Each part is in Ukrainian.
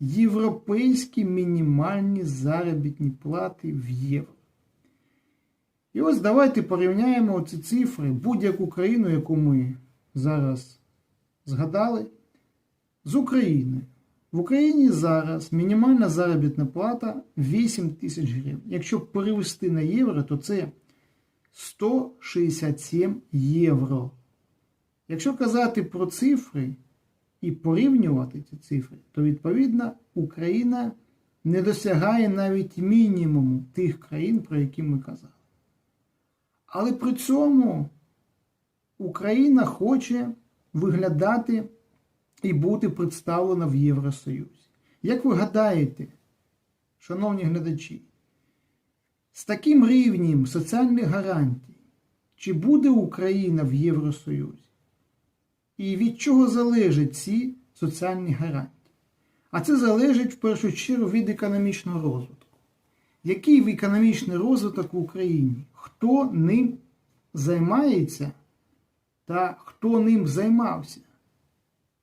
європейські мінімальні заробітні плати в євро. І ось давайте порівняємо ці цифри, будь-яку країну, яку ми зараз згадали, з Україною. В Україні зараз мінімальна заробітна плата 8 тисяч гривень. Якщо перевести на євро, то це 167 євро. Якщо казати про цифри і порівнювати ці цифри, то відповідно Україна не досягає навіть мінімуму тих країн, про які ми казали. Але при цьому Україна хоче виглядати і бути представлена в Євросоюзі. Як ви гадаєте, шановні глядачі, з таким рівнем соціальних гарантій, чи буде Україна в Євросоюзі? І від чого залежать ці соціальні гарантії? А це залежить в першу чергу від економічного розвитку. Який економічний розвиток в Україні? Хто ним займається та хто ним займався?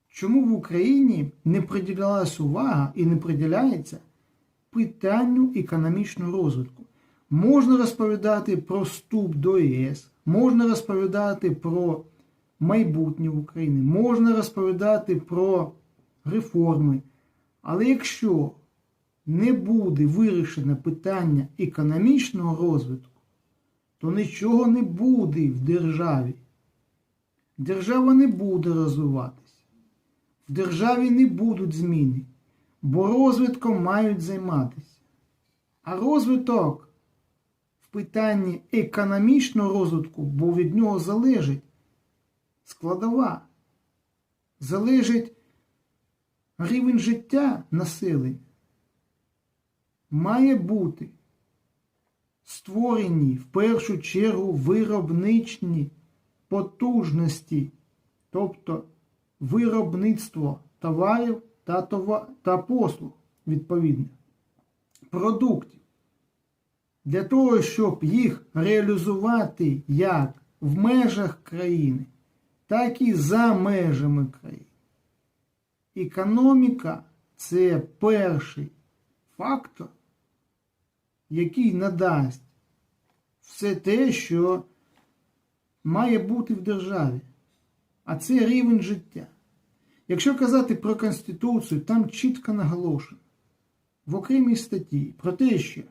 Чому в Україні не приділялась увага і не приділяється питанню економічного розвитку? Можна розповідати про вступ до ЄС, можна розповідати про майбутнє України, можна розповідати про реформи. Але якщо не буде вирішено питання економічного розвитку, то нічого не буде в державі. Держава не буде розвиватися. В державі не будуть зміни, бо розвитком мають займатися. А розвиток в питанні економічного розвитку, бо від нього залежить складова, залежить рівень життя населення, має бути створені в першу чергу виробничні потужності, тобто виробництво товарів та, товар, та послуг відповідно, продуктів. Для того, щоб їх реалізувати як в межах країни, так і за межами країни. Економіка це перший фактор, який надасть все те, що має бути в державі. А це рівень життя. Якщо казати про Конституцію, там чітко наголошено в окремій статті про те, що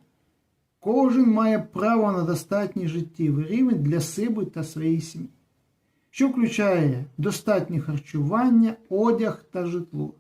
кожен має право на достатній життєвий рівень для себе та своєї сім'ї, що включає достатнє харчування, одяг та житло.